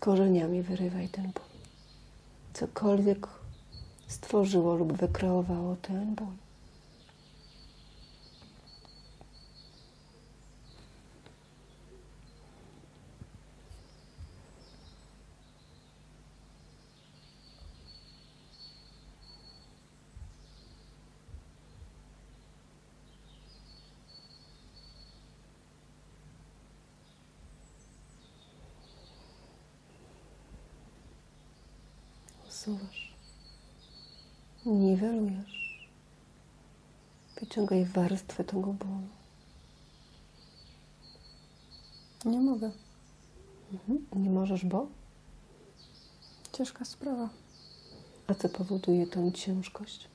korzeniami wyrywaj ten ból. Cokolwiek stworzyło lub wykreowało ten ból. Niwelujesz. Wyciągaj warstwę tego bólu. Nie mogę. Mhm. Nie możesz, bo? Ciężka sprawa. A co powoduje tą ciężkość?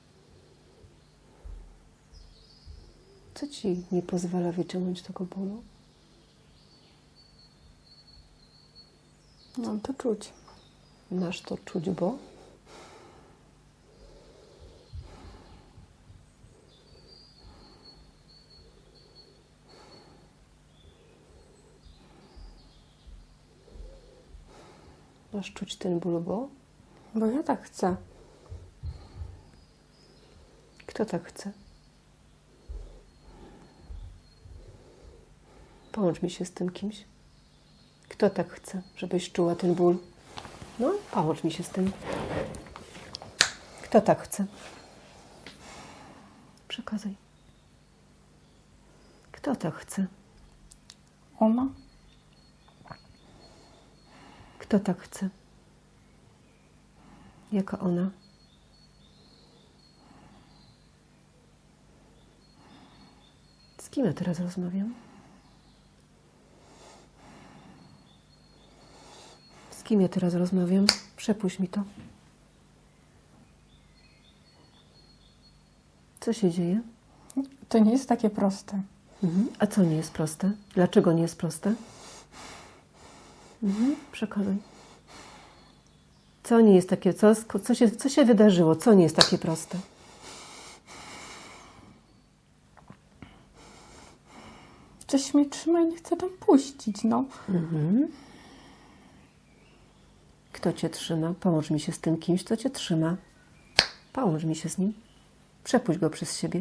Co ci nie pozwala wyciągnąć tego bólu? Mam to czuć. Masz to czuć, bo? Masz czuć ten ból, bo? Bo ja tak chcę. Kto tak chce? Połącz mi się z tym kimś. Kto tak chce, żebyś czuła ten ból? No, połącz mi się z tym. Kto tak chce? Przekazaj. Kto tak chce? Ona? Kto tak chce? Jaka ona? Z kim ja teraz rozmawiam? Z kim ja teraz rozmawiam? Przepuść mi to. Co się dzieje? To nie jest takie proste. Mhm. A co nie jest proste? Dlaczego nie jest proste? Mhm. Przekazuj. Co nie jest takie, co, co, się, co się wydarzyło? Co nie jest takie proste? Coś mnie trzyma i nie chce tam puścić, no. Mhm. Kto cię trzyma? Połącz mi się z tym kimś, kto cię trzyma. Połącz mi się z nim. Przepuść go przez siebie.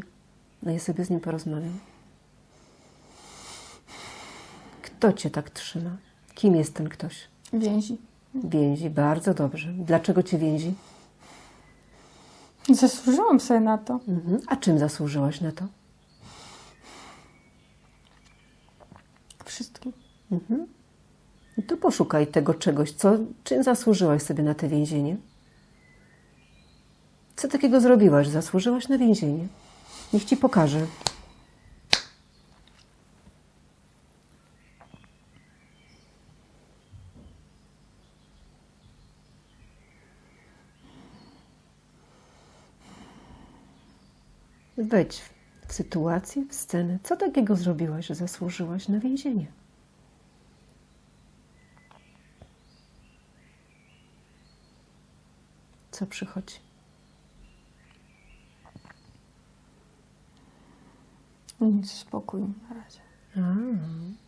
No ja sobie z nim porozmawiam. Kto cię tak trzyma? Kim jest ten ktoś? Więzi. Więzi, bardzo dobrze. Dlaczego cię więzi? Zasłużyłam sobie na to. Mhm. A czym zasłużyłaś na to? Wszystkim. Mhm. No to poszukaj tego czegoś, co, czym zasłużyłaś sobie na to więzienie. Co takiego zrobiłaś, zasłużyłaś na więzienie? Niech ci pokaże. Wejdź w sytuację, w scenę. Co takiego zrobiłaś, że zasłużyłaś na więzienie? Co przychodzi? Nic, spokój na razie. A.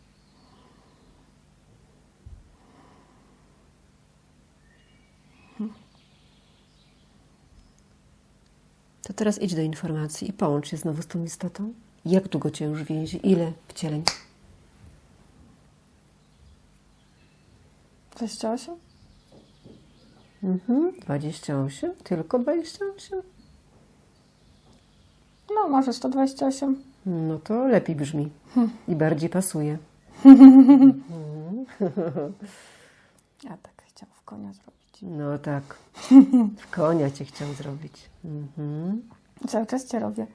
teraz idź do informacji i połącz się znowu z tą istotą. Jak długo cię już więzi? Ile wcieleń? 28? Mhm. 28? Tylko 28? No, może 128. No to lepiej brzmi i bardziej pasuje. Ja tak chciałam w konia zrobić. No tak. W konia cię chciał zrobić. Mhm. Cały czas cię robię.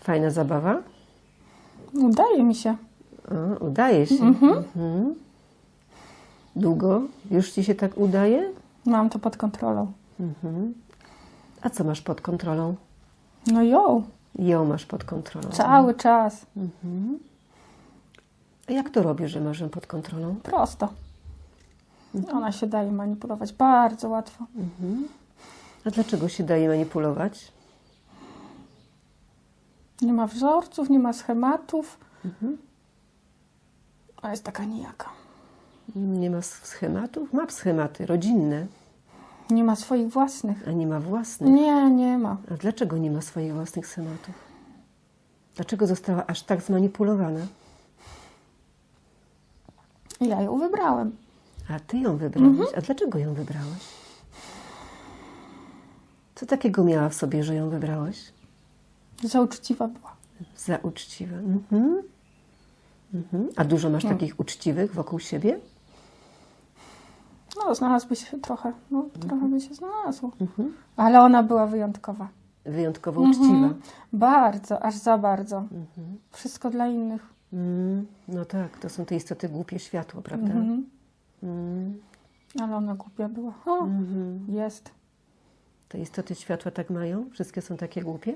Fajna zabawa? Udaje mi się. O, udaje się. Mhm. Długo? Już ci się tak udaje? Mam to pod kontrolą. Mhm. A co masz pod kontrolą? No ją. Ją masz pod kontrolą. Cały czas. A jak to robisz, że masz ją pod kontrolą? Prosto. Ona się daje manipulować bardzo łatwo. A dlaczego się daje manipulować? Nie ma wzorców, nie ma schematów. A jest taka nijaka. Nie ma schematów? Ma schematy rodzinne, Nie ma swoich własnych. a nie ma własnych. Nie, nie ma. A dlaczego nie ma swoich własnych schematów? Dlaczego została aż tak zmanipulowana? Ja ją wybrałem. A ty ją wybrałeś. A dlaczego ją wybrałeś? Co takiego miała w sobie, że ją wybrałeś? Za uczciwa była. Za uczciwa. Mhm. Mhm. A dużo masz takich uczciwych wokół siebie? No, znalazłby się trochę. No, trochę by się znalazło. Ale ona była wyjątkowa. Wyjątkowo uczciwa. Bardzo, aż za bardzo. Wszystko dla innych. Mm, no tak, to są te istoty głupie światło, prawda? Mhm. Mm, Ale ona głupia była. O, mhm. jest. Te istoty światła tak mają? Wszystkie są takie głupie?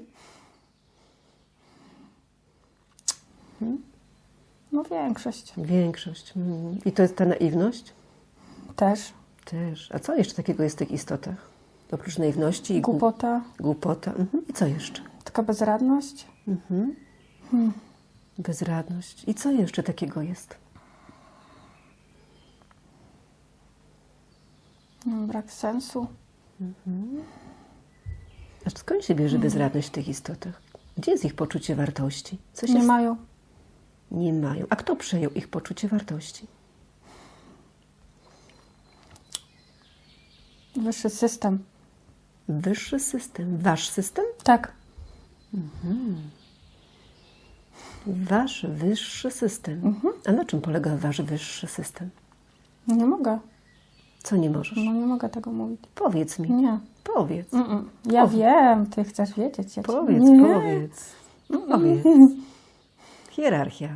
No większość Większość. Mm. I to jest ta naiwność? też. Też. A co jeszcze takiego jest w tych istotach? Oprócz naiwności i głupota. Głupota. Mhm. I co jeszcze? taka bezradność. Mhm. Bezradność. I co jeszcze takiego jest? mm, Brak sensu. A skąd się bierze bezradność w tych istotach? Gdzie jest ich poczucie wartości? Co się Nie st- mają. Nie mają. A kto przejął ich poczucie wartości? Wyższy system. Wyższy system. Wasz system? Tak. Wasz wyższy system. A na czym polega wasz wyższy system? Nie mogę. Co nie możesz? No nie mogę tego mówić. Powiedz mi. Nie. Powiedz. Mm-mm. Ja Powiedz. wiem, ty chcesz wiedzieć. Ja Powiedz, nie. powiedz. Powiedz. Hierarchia.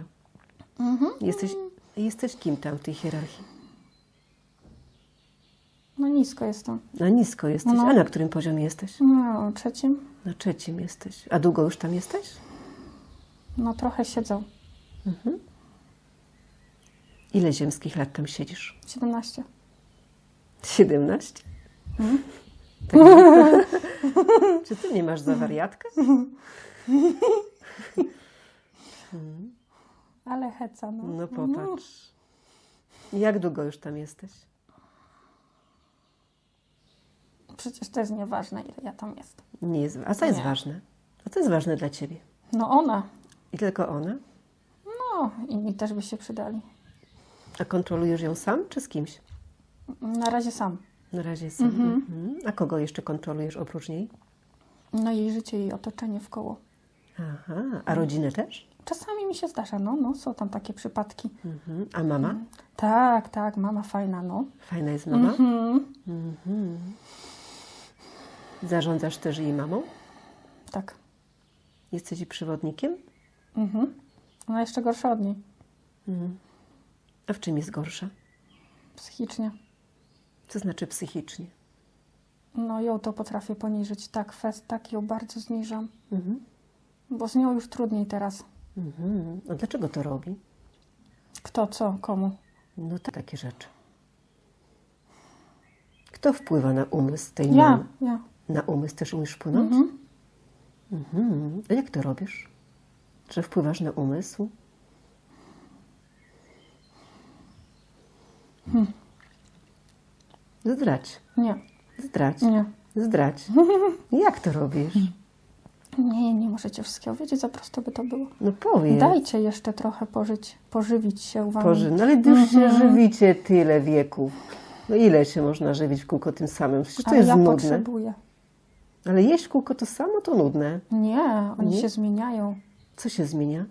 Jesteś, jesteś kim tam w tej hierarchii? No nisko jestem. Na nisko jesteś. No. A na którym poziomie jesteś? No, trzecim. Na trzecim jesteś. A długo już tam jesteś? No trochę siedzą. Ile ziemskich lat tam siedzisz? 17. 17? Tak. Czy ty nie masz za wariatkę? Ale heca, no. No popatrz. Jak długo już tam jesteś? Przecież to jest nieważne, ile ja tam jestem. Nie jest. A co jest Nie. ważne? A co jest ważne dla ciebie? No ona. I tylko ona? No, inni też by się przydali. A kontrolujesz ją sam czy z kimś? Na razie sam. Na razie sam. Mhm. A kogo jeszcze kontrolujesz oprócz niej? No jej życie i otoczenie w koło. Aha. A rodzinę też? Czasami mi się zdarza, no, no, są tam takie przypadki. Mhm. A mama? Tak, tak, mama fajna, no. Fajna jest mama? Mhm. Zarządzasz też jej mamą? Tak. Jesteś jej przewodnikiem? Mhm. Ona jeszcze gorsza od niej. A w czym jest gorsza? Psychicznie. Co znaczy psychicznie? No, ją to potrafię poniżyć. Tak, fest, tak ją bardzo zniżam. Mhm. Bo z nią już trudniej teraz. Mhm. A dlaczego to robi? Kto, co, komu? No tak, takie rzeczy. Kto wpływa na umysł tej Ja, mamy? ja. Na umysł też umiesz wpłynąć? Mhm. Mhm. A jak to robisz? Że wpływasz na umysł? Zdrać. Nie, Zdrać. nie. Zdrać. Jak to robisz? Nie, nie możecie wszystkiego wiedzieć, za prosto by to było. No powiedz. Dajcie jeszcze trochę pożyć, pożywić się wami. Boże, no ale już się żywicie tyle wieków. No ile się można żywić w kółko tym samym? Przecież to Ale jest ja nudne. potrzebuję. Ale jeść kółko to samo to nudne. Nie, oni Nie? się zmieniają. Co się zmienia?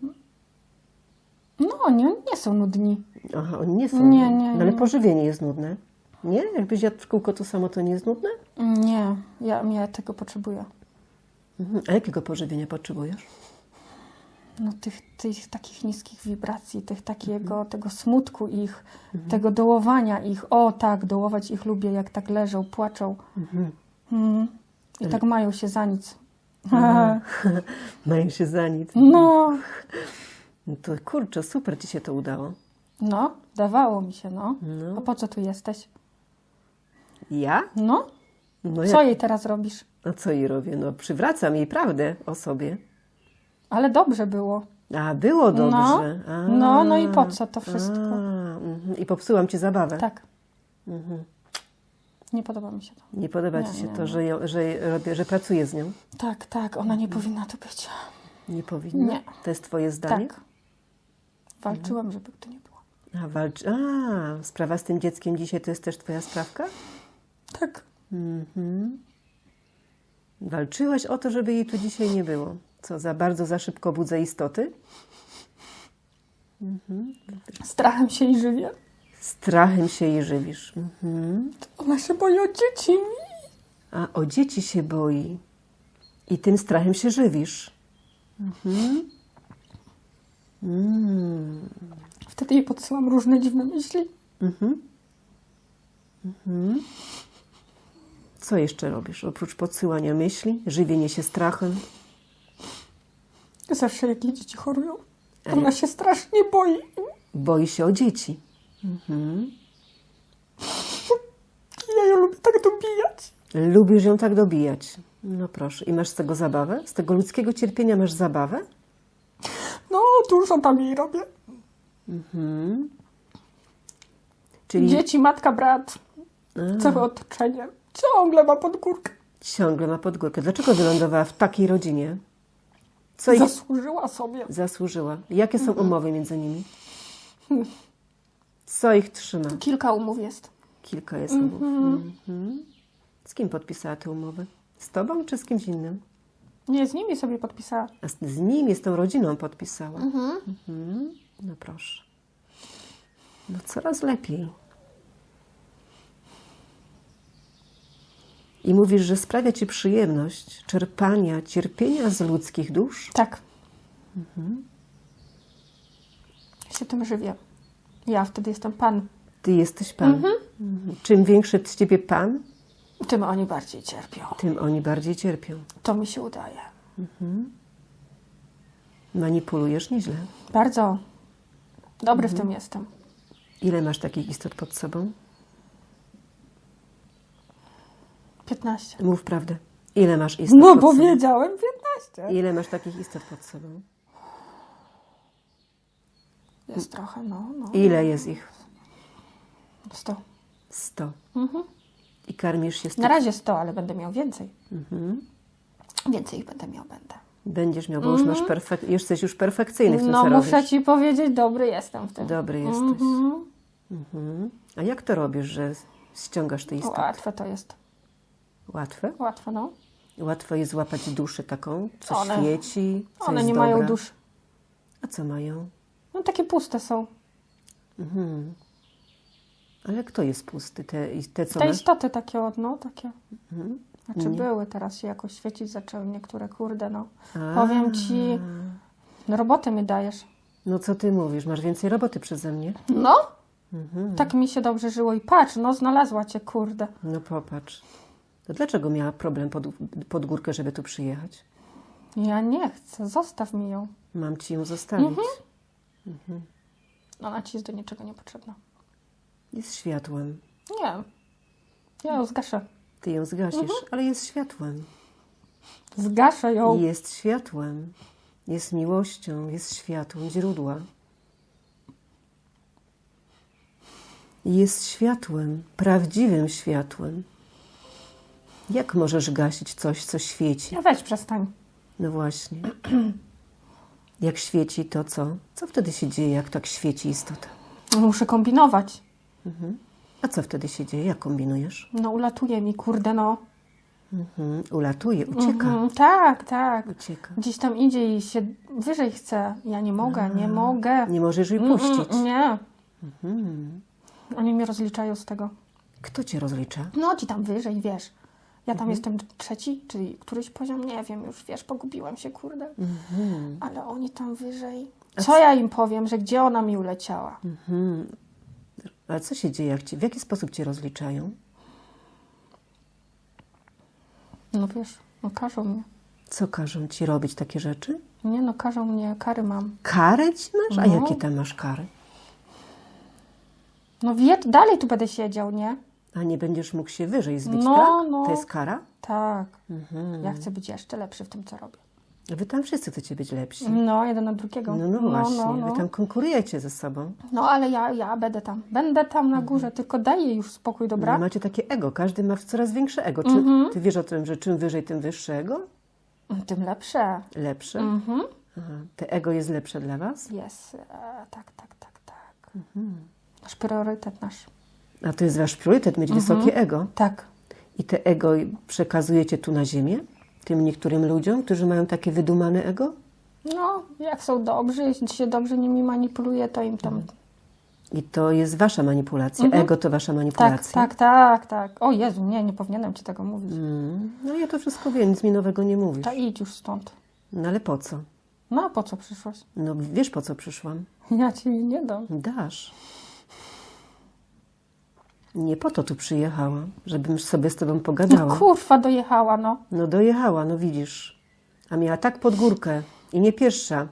No, oni nie są nudni. Aha, oni nie są. Nie, nie, No, ale nie. pożywienie jest nudne. Nie? Jakbyś jadł w kółko to samo, to nie jest nudne? Nie, ja, ja tego potrzebuję. Mhm. A jakiego pożywienia potrzebujesz? No, tych, tych takich niskich wibracji, tych takiego, Mhm. tego smutku ich, tego dołowania ich. O tak, dołować ich lubię, jak tak leżą, płaczą. Mhm. Mhm. I tak mają się za nic. Mają się za nic. No, No to kurczę, super ci się to udało. no, dawało mi się, no. No. A po co tu jesteś? Ja? No, No co jak? jej teraz robisz? A co jej robię? No przywracam jej prawdę o sobie. Ale dobrze było. A, było dobrze. A, No, no i po co to wszystko? A, mhm. I popsułam ci zabawę. Tak. Nie podoba mi się to. Nie podoba Nie, ci się nie, to, nie. że, ją, że, robię, że pracuję z nią? Tak, tak, ona nie powinna tu być. Nie powinna? Nie. To jest twoje zdanie? Tak. Walczyłam, żeby tu nie było. A, walcz... A, sprawa z tym dzieckiem dzisiaj to jest też twoja sprawka? Tak. Mhm. Walczyłaś o to, żeby jej tu dzisiaj nie było. Co, za bardzo, za szybko budzę istoty? Strachem się i żywię. Strachem się jej żywisz. Mhm. Ona się boi o dzieci. A o dzieci się boi. I tym strachem się żywisz. Mhm. Mm. Wtedy jej podsyłam różne dziwne myśli. Mhm. Mhm. Co jeszcze robisz oprócz podsyłania myśli, żywienie się strachem? Zawsze jak dzieci chorują, ona się strasznie boi. Boi się o dzieci. Mhm. Ja ją lubię tak dobijać. Lubisz ją tak dobijać. No proszę. I masz z tego zabawę? Z tego ludzkiego cierpienia masz zabawę? No, dużo tam jej robię. Mhm. Czyli Dzieci, matka, brat, A, całe otoczenie. Ciągle ma pod górkę. ciągle ma pod górkę. Dlaczego wylądowała w takiej rodzinie? Co ich Zasłużyła sobie. zasłużyła? Jakie są umowy między nimi? Co ich trzyma? Kilka umów jest. Kilka jest umów. Mhm. Z kim podpisała te umowy? Z tobą czy z kimś innym? Nie, z nimi sobie podpisała. A z, z nimi, z tą rodziną podpisała. Mhm. No proszę. No coraz lepiej. I mówisz, że sprawia ci przyjemność czerpania cierpienia z ludzkich dusz? Tak. Się tym żywię. Ja wtedy jestem pan. Ty jesteś Pan. Mhm. Czym większy z ciebie Pan, Tym oni bardziej cierpią. tym oni bardziej cierpią. To mi się udaje. Manipulujesz nieźle. Bardzo. Dobry w tym jestem. Ile masz takich istot pod sobą? 15. Mów prawdę. Ile masz istot No, pod sobą? powiedziałem 15. Ile masz takich istot pod sobą? Jest trochę, no, no. Ile jest ich? 100. Sto. Mhm. I karmisz się z Na razie 100, ale będę miał więcej. Mhm. Więcej ich będę miał, będę. Będziesz miał, bo już masz perfek- jesteś już perfekcyjny w tym, No, co muszę robisz. ci powiedzieć, dobry jestem w tym. Dobry jesteś. Mhm. Mhm. A jak to robisz, że ściągasz te istoty? Łatwe to jest. Łatwe? Łatwe, no. Łatwo jest złapać duszę taką, co One- świeci, co One nie dobra. mają dusz. A co mają? No, takie puste są. Mhm. Ale kto jest pusty? Te, te co Te masz? istoty takie od, no, takie. Mhm. Znaczy Nie. były, teraz się jakoś świecić zaczęły niektóre, kurde, no. A. Powiem ci, no roboty mi dajesz. No co ty mówisz? Masz więcej roboty przeze mnie? No, Mhm. tak mi się dobrze żyło i patrz, no znalazła cię, kurde. No popatrz. To dlaczego miała problem pod, pod górkę, żeby tu przyjechać? Ja nie chcę, zostaw mi ją. Mam ci ją zostawić. Mhm. Ona ci jest do niczego niepotrzebna. Jest światłem. Nie, ja ją zgaszę. Ty ją zgasisz, Mhm. ale jest światłem. Zgaszę ją. Jest światłem. Jest miłością, jest światłem źródła. Jest światłem, prawdziwym światłem. Jak możesz gasić coś, co świeci? Ja weź przestań. No właśnie. Jak świeci, to co? Co wtedy się dzieje, jak tak świeci istota? Muszę kombinować. A co wtedy się dzieje? Jak kombinujesz? No ulatuje mi, kurde, no. Mhm. Ulatuje, ucieka. Mhm, tak, tak. Ucieka. Gdzieś tam idzie i się wyżej chce. Ja nie mogę, nie mogę. Nie możesz jej puścić. mm, Nie. Mhm. Oni mnie rozliczają z tego. Kto cię rozlicza? No ci tam wyżej, wiesz. Ja tam jestem trzeci, czyli któryś poziom, nie wiem, już wiesz, pogubiłam się, kurde. Mhm. Ale oni tam wyżej. Co ja im powiem, że gdzie ona mi uleciała? Mhm. Ale co się dzieje? Jak cię, w jaki sposób cię rozliczają? No wiesz, no każą mnie. Co każą ci robić takie rzeczy? Nie no, każą mnie, kary mam. Karę ci masz? A No. jakie tam masz kary? No wie, dalej tu będę siedział, nie? A nie będziesz mógł się wyżej zbić, No, tak? no. To jest kara? Tak. Mhm. Ja chcę być jeszcze lepszy w tym, co robię. Wy tam wszyscy chcecie być lepsi. No, jeden od drugiego. No, no właśnie, no, no. wy tam konkurujecie ze sobą. no ale ja, ja będę tam. Będę tam na górze, tylko daj jej już spokój, dobra? No, macie takie ego, każdy ma coraz większe ego. Czy Mhm. ty wiesz o tym, że czym wyżej, tym wyższe ego? Tym lepsze. Lepsze? Mhm. Aha. Te ego jest lepsze dla was? Jest. E, tak, tak, tak, tak. Mhm. Nasz priorytet nasz. A to jest wasz priorytet, mieć Mhm. wysokie ego. Tak. I te ego przekazujecie tu na ziemię? Tym niektórym ludziom, którzy mają takie wydumane ego? No, jak są dobrzy, jeśli się dobrze nimi manipuluje, to im tam... I to jest wasza manipulacja. Ego to wasza Tak, manipulacja. tak, tak, tak. O Jezu, nie, nie powinienem ci tego mówić. Mm. No ja to wszystko wiem, nic mi nowego nie mówisz. To idź już stąd. No ale po co? No, a po co przyszłaś? No wiesz po co przyszłam? Ja ci nie dam. Dasz. Nie po to tu przyjechałam, żebym sobie z tobą No pogadała. kurwa dojechała, no. No dojechała, no widzisz. A miała tak pod górkę i nie pierwsza.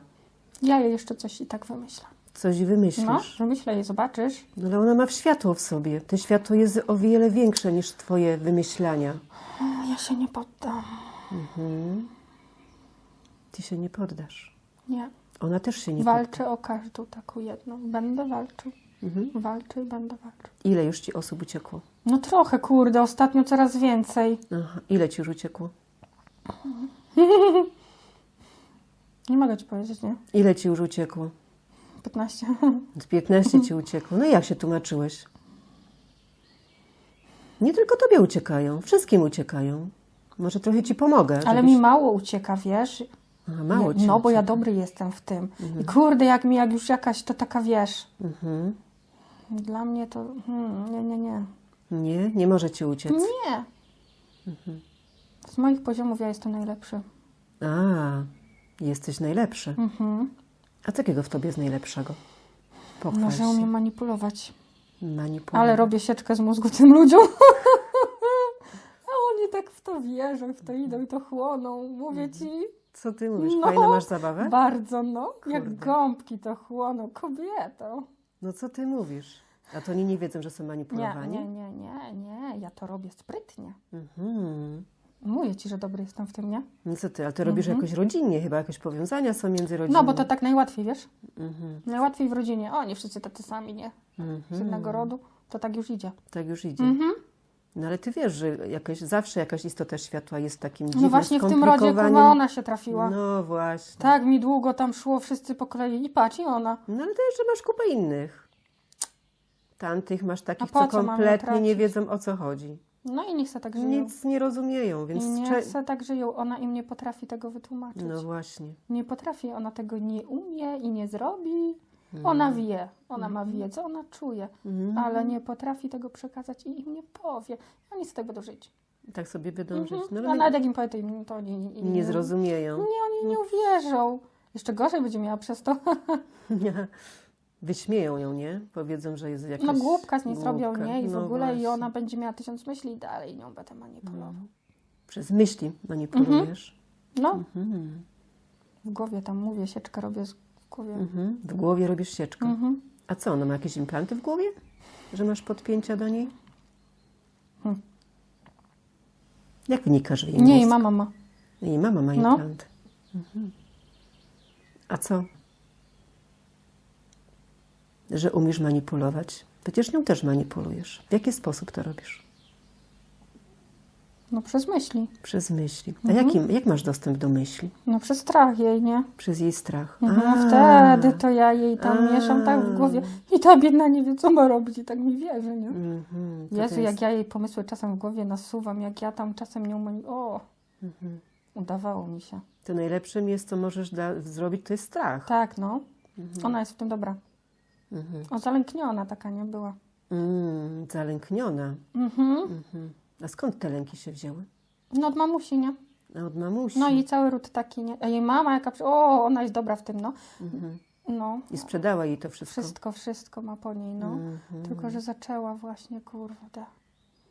Ja jej jeszcze coś i tak wymyślę. Coś No, wymyślisz. wymyślę jej, zobaczysz. No ale ona ma światło w sobie. To światło jest o wiele większe niż twoje wymyślania. O, Ja się nie poddam. Ty się nie poddasz. Nie. Ona też się nie podda. Walczę o każdą taką jedną. Będę walczył. Mhm. Walczę i będę walczył. Ile już ci osób uciekło? No trochę, kurde, ostatnio coraz więcej. Aha. Ile ci już uciekło? Nie mogę ci powiedzieć, nie? Ile ci już uciekło? 15. Z 15 ci uciekło. No i jak się tłumaczyłeś? Nie tylko tobie uciekają, wszystkim uciekają. Może trochę ci pomogę. Ale żebyś- mi mało ucieka, wiesz? Mało ci No, bo ja ucieka. dobry jestem w tym. I kurde, jak mi jak już jakaś, to taka wiesz. Mhm. Dla mnie to. Hmm, nie, nie, nie. Nie, nie może ci uciec. Nie. Z moich poziomów ja jestem najlepszy. A, jesteś najlepszy. Mhm. A co takiego w tobie jest najlepszego? Pochwal No, że umiem manipulować. Manipulować. Ale robię sieczkę z mózgu tym ludziom. A oni tak w to wierzą, w to idą i to chłoną. Mówię ci. Co ty mówisz? No. Masz zabawę? Bardzo, no. Jak Kurde. gąbki to chłoną. Kobieto. No co ty mówisz? A to oni nie wiedzą, że są Nie, manipulowani? nie, nie, nie, nie. Ja to robię sprytnie. Mhm. Mówię ci, że dobry jestem w tym, nie? No co ty, ale to robisz jakoś rodzinnie, chyba jakieś powiązania są między rodzinami. Mhm. No, bo to tak najłatwiej, wiesz? Mhm. Najłatwiej w rodzinie. O, nie wszyscy tacy sami, nie? Z Mhm. jednego rodu. To tak już idzie. Tak już idzie. Mhm. No ale ty wiesz, że jakaś, zawsze jakaś istota światła jest takim No dziwnym właśnie w tym rodzie, kurwa, ona się trafiła. No właśnie. Tak mi długo tam szło, wszyscy po kolei i patrz, i ona. No ale to jeszcze masz kupę innych. Tamtych masz takich, A po co co kompletnie nie tracić? wiedzą o co chodzi. No i niech se tak żyją. Nic nie rozumieją, więc I niech cze- se tak żyją. Ona im nie potrafi tego wytłumaczyć. No właśnie. Nie potrafi, ona tego nie umie i nie zrobi. Ona wie, ona ma wiedzę, ona czuje, Mhm. ale nie potrafi tego przekazać i im nie powie. Oni z tego będą żyć. Tak sobie będą żyć. No, A nawet jak im powie, to, im, to oni nie, nie zrozumieją. Nie, oni nie uwierzą. Jeszcze gorzej będzie miała przez to. Wyśmieją ją, nie? Powiedzą, że jest jakaś No głupka z niej zrobią, głupka. nie? I w No ogóle i właśnie. ona będzie miała tysiąc myśli i dalej nią będę manipulował. Przez myśli manipulujesz. No, Mhm. w głowie tam mówię, sieczkę robię z- głowie. Mhm. W głowie robisz sieczkę. Mhm. A co, ona ma jakieś implanty w głowie? Że masz podpięcia do niej? Hmm. Jak wynikasz w jej Nie, i mózg? mama ma. Jej mama ma No. implanty. Mhm. A co? Że umiesz manipulować. Przecież nią też manipulujesz. W jaki sposób to robisz? No przez myśli. Przez myśli. A Mhm. jaki, jak masz dostęp do myśli? No przez strach jej, nie? Przez jej strach. A, wtedy to ja jej tam A. mieszam tak w głowie i ta biedna nie wie, co ma robić i tak mi wierzy, nie? Mhm, to Jezu, to jest- jak ja jej pomysły czasem w głowie nasuwam, jak ja tam czasem nią mani... O, Mhm. udawało mi się. To najlepszym jest, co możesz zrobić, to jest strach. Tak, no. Ona jest w tym dobra. Mhm. O, zalękniona taka nie była. Mm, zalękniona. Mhm. Mhm. A skąd te lęki się wzięły? No od mamusi, nie? A od mamusi. No i cały ród taki, nie? A jej mama jaka... O, ona jest dobra w tym, no. Mhm. No. I sprzedała jej to wszystko. Wszystko, wszystko ma po niej, no. Mhm. Tylko, że zaczęła właśnie, kurde.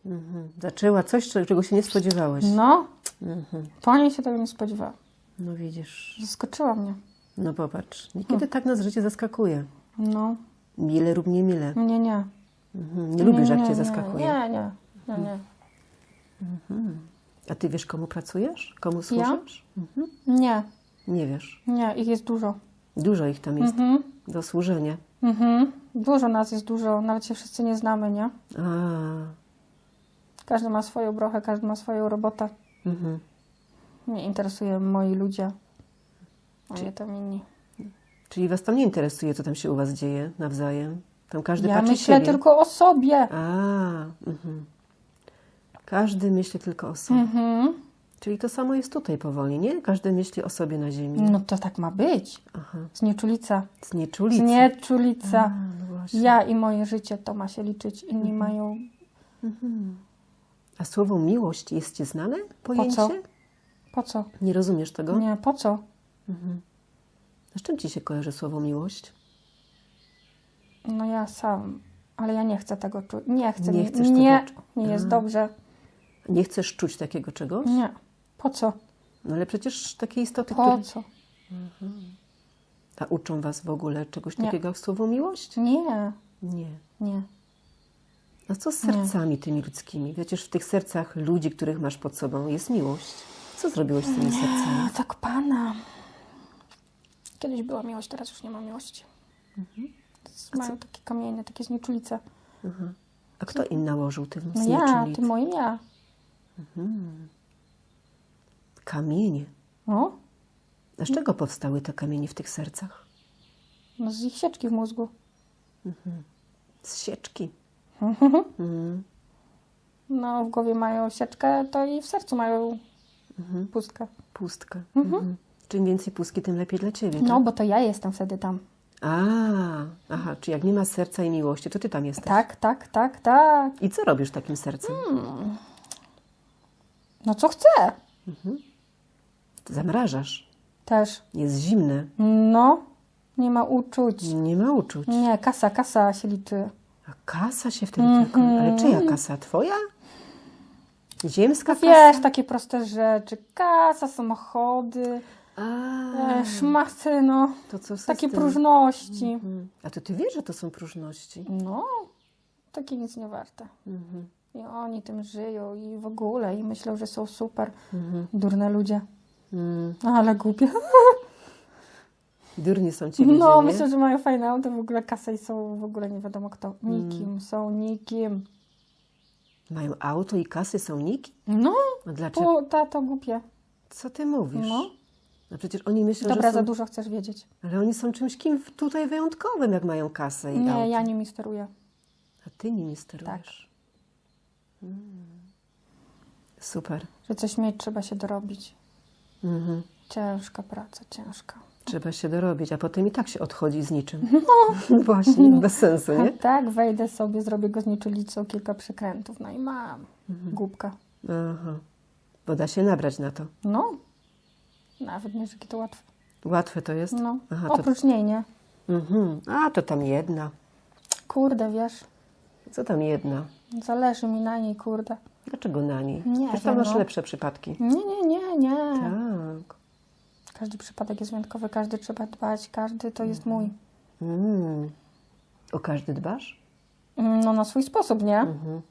Mhm. Zaczęła coś, cze- czego się nie spodziewałeś. No, Mhm. po niej się tego nie spodziewała. No widzisz. Zaskoczyła mnie. No popatrz. Niekiedy tak nas życie zaskakuje. No, Mile lub niemile. mnie nie. Mhm. Nie lubisz, jak nie, cię nie, zaskakuje. Nie, nie, nie, nie. A ty wiesz, komu pracujesz? Komu służysz? Mhm. Nie. Nie wiesz. Nie, ich jest dużo. Dużo ich tam jest Mhm. do służenia. Mhm. Dużo nas jest dużo, nawet się wszyscy nie znamy, nie? A, Każdy ma swoją brochę, każdy ma swoją robotę. mhm. Nie interesują moi ludzie, a nie tam inni. Czyli was tam nie interesuje, co tam się u was dzieje nawzajem? Tam każdy Ja patrzy myślę siebie. tylko o sobie. A, mhm. Każdy myśli tylko o sobie. Mhm. Czyli to samo jest tutaj powoli, nie? Każdy myśli o sobie na ziemi. No to tak ma być. Aha. Znieczulica. Znieczulicy. Znieczulica. A, no. Ja i moje życie to ma się liczyć. Inni mają. A słowo miłość jest ci znane? Pojęcie? co? Po co? Nie rozumiesz tego? Nie, po co? A z czym ci się kojarzy słowo miłość? No ja sam. Ale ja nie chcę tego czuć. Nie chcę. Nie chcesz nie, tego czu- nie jest dobrze. Nie chcesz czuć takiego czegoś? Nie. Po co? No ale przecież takie istoty, Po które... co? A uczą was w ogóle czegoś Nie. takiego jak słowo miłość? Nie. Nie. Nie. A co z sercami tymi ludzkimi? Przecież w tych sercach ludzi, których masz pod sobą, jest miłość. Co zrobiłeś z tymi sercami? A tak pana. Kiedyś była miłość, teraz już nie ma miłości. Mają takie kamienie, takie znieczulice. A kto im nałożył tym No ja, znieczulic? tym moim ja. Kamienie. No, A z czego powstały te kamienie w tych sercach? no z ich sieczki w mózgu. Z sieczki. No, w głowie mają sieczkę, to i w sercu mają pustkę. Pustkę. Mhm. Czym więcej pustki, tym lepiej dla ciebie. No, tak? bo to ja jestem wtedy tam. A, aha, czy jak nie ma serca i miłości, to ty tam jesteś. Tak, tak, tak, tak. I co robisz takim sercem? No co chcę? Zamrażasz. Też. Jest zimne. No, nie ma uczuć. Nie ma uczuć. Nie, kasa, kasa się liczy. A kasa się wtedy tylko... Ale czyja kasa? Twoja? Ziemska kasa? Wiesz, takie proste rzeczy. Kasa, samochody, A, e, szmaty, no. to co Takie próżności. Mhm. A to ty wiesz, że to są próżności. No, takie nic nie warte. Mhm. I oni tym żyją i w ogóle i myślą, że są super. Mhm. Durne ludzie. Mm. Ale głupie. Durni są ci ludzie, No, nie? myślę, że mają fajne auto, w ogóle kasę i są w ogóle nie wiadomo kto. Nikim, Mm. są nikim. Mają auto i kasy, są niki? No, A dlaczego? to, ta, to głupie. Co ty mówisz? No. No przecież oni myślą, Dobra, że za są... dużo chcesz wiedzieć. Ale oni są czymś kim tutaj wyjątkowym, jak mają kasę i auto. Nie, ja nimi steruję. A ty nimi sterujesz. Tak. Mm. Super. Że coś mieć trzeba się dorobić. Mhm. Ciężka praca, ciężka. Trzeba się dorobić, a potem i tak się odchodzi z niczym. No. Właśnie, bez sensu, nie? Tak, wejdę sobie, zrobię go z nieczulicą, kilka przekrętów, no i mam. Mhm. Głupka. Aha. Bo da się nabrać na to. No. Nawet nie, że to łatwe. Łatwe to jest? No. Aha, to... Oprócz niej, nie? Mhm. A, to tam jedna. Kurde, wiesz, Co tam jedna? zależy mi na niej, kurde. Dlaczego na niej? Nie Przecież tam wiem, masz no. lepsze przypadki. Nie, nie, nie, nie. Tak. Każdy przypadek jest wyjątkowy, każdy trzeba dbać, każdy to jest mój. Mm. O każdy dbasz? No na swój sposób, nie? Mhm.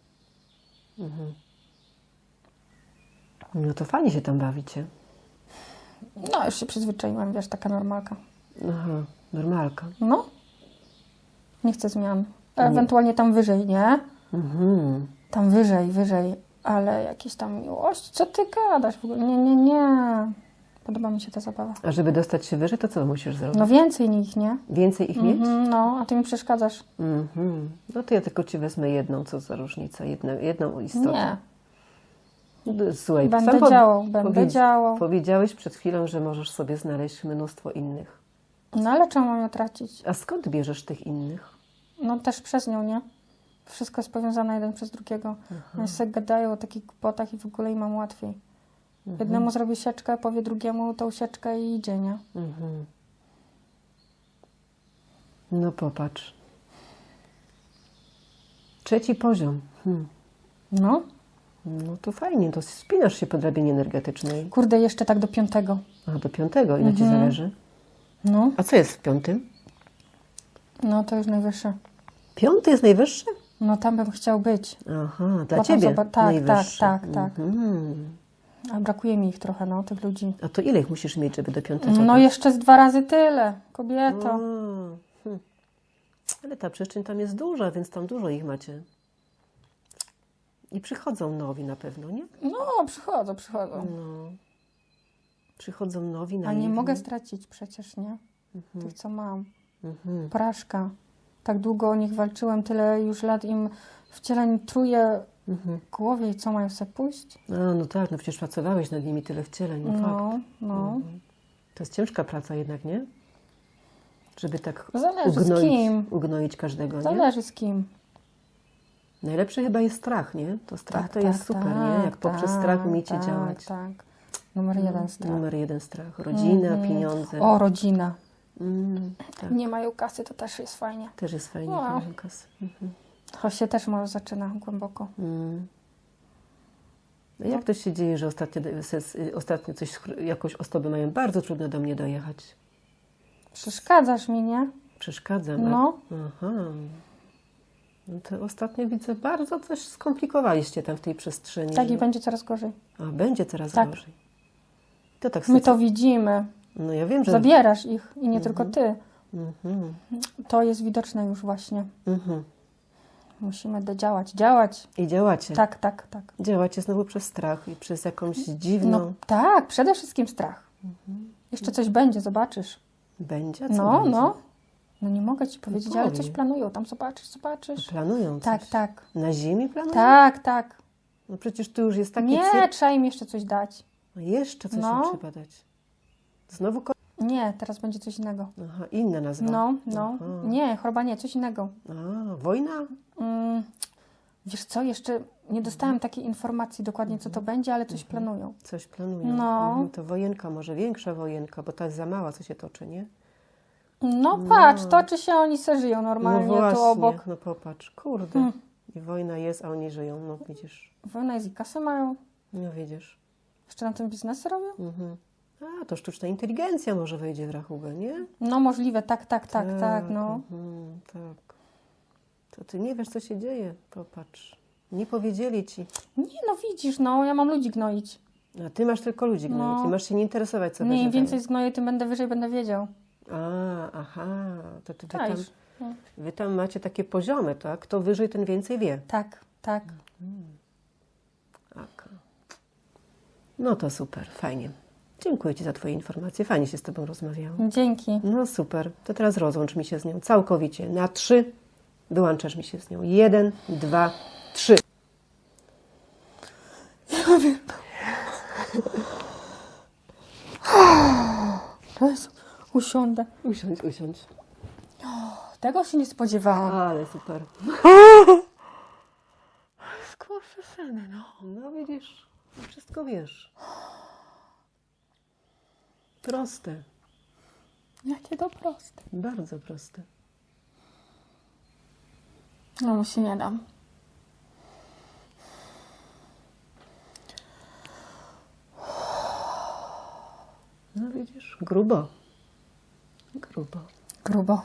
No to fajnie się tam bawicie. No już się przyzwyczaiłam, wiesz, taka normalka. Aha, normalka. No. Nie chcę zmian. Ewentualnie tam wyżej, nie? Mhm. Tam wyżej, wyżej. Ale jakieś tam miłość? Co ty gadasz w ogóle? Nie, nie, nie. Podoba mi się ta zabawa. A żeby dostać się wyżej, to co musisz zrobić? No więcej nich, nie? Więcej ich mieć? Mhm, no, a ty mi przeszkadzasz. Mhm. No to ja tylko ci wezmę jedną, co za różnica, jedną, jedną istotę. Nie. No, Słuchaj, Będę sam działał, będę powiedz- działał. Powiedziałeś przed chwilą, że możesz sobie znaleźć mnóstwo innych. No ale czemu mam ją tracić? A skąd bierzesz tych innych? No też przez nią, nie? Wszystko jest powiązane jeden przez drugiego. Oni sobie gadają o takich głupotach i w ogóle im mam łatwiej. Jednemu zrobi sieczkę, powie drugiemu tą sieczkę i idzie, nie? Mhm. No popatrz. Trzeci poziom. Hmm. No. No to fajnie, to spinasz się po drabinie energetycznej. Kurde, jeszcze tak do piątego. A do piątego, ile ci Mhm. zależy? No. A co jest w piątym? No to już najwyższe. Piąty jest najwyższy? No tam bym chciał być. Aha, dla Potem ciebie zoba- tak, najwyższy. tak, tak, tak. Mhm. A brakuje mi ich trochę, no, tych ludzi. A to ile ich musisz mieć, żeby do piątego? No jeszcze z dwa razy tyle, kobieto. Hm. Ale ta przestrzeń tam jest duża, więc tam dużo ich macie. I przychodzą nowi na pewno, nie? No, przychodzą, przychodzą. No. Przychodzą nowi na A nie mogę stracić przecież, nie? Mhm. Tych, co mam. Mhm. Porażka. Tak długo o nich walczyłem, tyle już lat im wcieleń truje Mhm. w głowie i co mają sobie pójść? A, no tak, no przecież pracowałeś nad nimi tyle wcieleń, no, fakt. No, no. Mhm. To jest ciężka praca jednak, nie? Żeby tak Zależy z ugnoić, ugnoić każdego, nie? Zależy z kim. Najlepszy chyba jest strach, nie? To strach Tak, to tak, jest super, tak, nie? Jak poprzez tak, strach umiecie tak, działać. Tak, Numer jeden strach. Numer jeden strach. Rodzina, Mhm. pieniądze. O, rodzina. Mm, tak. Nie mają kasy, to też jest fajnie. Też jest fajnie, Wow. wow. kasy. Mhm. To się też może zaczyna głęboko. Mm. No jak to się dzieje, że ostatnio, ostatnio coś, jakoś osoby mają bardzo trudno do mnie dojechać? Przeszkadzasz mi, nie? Przeszkadzam. No. Aha. No to ostatnio widzę, bardzo coś skomplikowaliście tam w tej przestrzeni. Tak że- i będzie coraz gorzej. A będzie coraz Tak. gorzej. To tak My to widzimy. No ja wiem, że... Zabierasz ich i nie tylko ty. Mhm. To jest widoczne już właśnie. Mhm. Musimy dodziałać. Działać. I działacie. Tak, tak, tak. Działacie znowu przez strach i przez jakąś dziwną... No tak, przede wszystkim strach. Jeszcze coś będzie, zobaczysz. Będzie? Co No, będzie? no. No nie mogę ci powiedzieć, ale coś planują. Tam zobaczysz, zobaczysz. Planują Tak, coś. tak. Na ziemi planują? Tak, tak. No przecież tu już jest taki Nie, trzeba im jeszcze coś dać. No jeszcze coś No. im trzeba dać. Znowu ko- Nie, teraz będzie coś innego. Aha, inna nazwa. No, no. Aha. Nie, choroba nie, coś innego. A, wojna? Mm, wiesz co, jeszcze nie dostałem takiej informacji dokładnie, co to będzie, ale coś planują. Coś planują. No. Mhm, to wojenka, może większa wojenka, bo ta jest za mała, co się toczy, nie? No patrz, toczy się, oni se żyją normalnie no właśnie, tu obok. no popatrz, kurde. Hmm. I wojna jest, a oni żyją, no widzisz. Wojna jest i kasę mają. No widzisz. Jeszcze na tym biznesy robią? Mhm. A, to sztuczna inteligencja może wejdzie w rachubę, nie? No możliwe, tak, tak, tak, tak, no. Mhm, tak. To ty nie wiesz, co się dzieje. Popatrz. Nie powiedzieli ci. Nie no widzisz, no ja mam ludzi gnoić. A ty masz tylko ludzi gnoić. No. i masz się nie interesować, co Nie, będzie im więcej zgnoję, tym będę wyżej, będę wiedział. A, aha. To ty, wy, tam? No. wy tam macie takie poziomy, tak? Kto wyżej, ten więcej wie. Tak, tak. Tak. No to super, fajnie. Dziękuję Ci za Twoje informacje. Fajnie się z Tobą rozmawiało. Dzięki. No super. To teraz rozłącz mi się z nią całkowicie. Na trzy wyłączasz mi się z nią. Jeden, dwa, trzy. Jezu, usiądę. Usiądź, usiądź. Tego się nie spodziewałam. Ale super. Skurczy syny, no. No widzisz, wszystko wiesz. Proste, Jakie to proste. bardzo proste. No mu się nie dam. No widzisz, grubo. Grubo. Grubo.